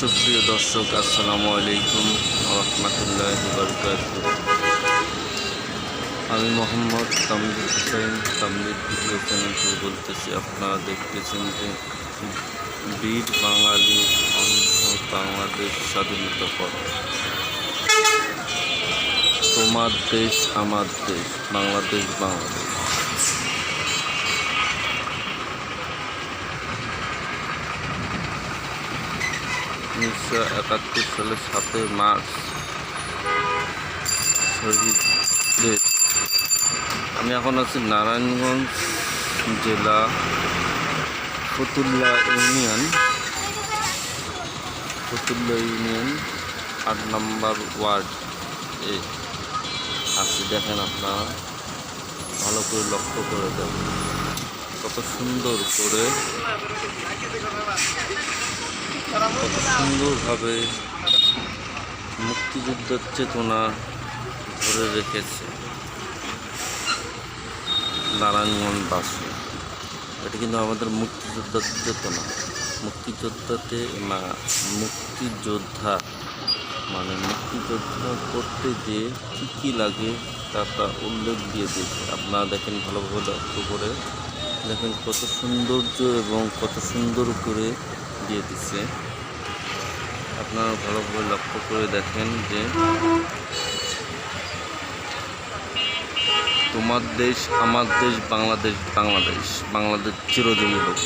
সুপ্রিয় দর্শক, আসসালামু আলাইকুম রহমতুল্লাহ আমি মোহাম্মদ তামজিদ হুসাইন তামজিদ ভিডিও চ্যানেল বলতেছি, আপনারা দেখতেছেন যে বীর বাঙালি অন্ধ বাংলাদেশ স্বাধীনতা পথ। তোমার দেশ, আমার দেশ, বাংলাদেশ বাংলাদেশ। উনিশশো একাত্তর সালের সাতই মার্চ শহীদদের আমি এখন আছি নারায়ণগঞ্জ জেলা ফতুল্লা ইউনিয়ন। ফতুল্লা ইউনিয়ন আট নম্বর ওয়ার্ড এ আছি, দেখেন আপনারা। ভালো করে লক্ষ্য করে দেখেন। কত সুন্দর করে সুন্দরভাবে মুক্তিযুদ্ধের চেতনা ধরে রেখেছে নারায়ণগঞ্জবাসী এটা কিন্তু আমাদের মুক্তিযোদ্ধার চেতনা। মুক্তিযোদ্ধাতে না মুক্তিযোদ্ধা মানে মুক্তিযোদ্ধা করতে যে কী কী লাগে তা তা উল্লেখ দিয়ে দিয়েছে। আপনারা দেখেন ভালোভাবে লক্ষ্য করে দেখেন কত সৌন্দর্য এবং কত সুন্দর করে দিয়ে দিছে আপনারা ভালোভাবে লক্ষ্য করে দেখেন যে তোমার দেশ, আমার দেশ, বাংলাদেশ বাংলাদেশ বাংলাদেশ চিরদিনই হোক।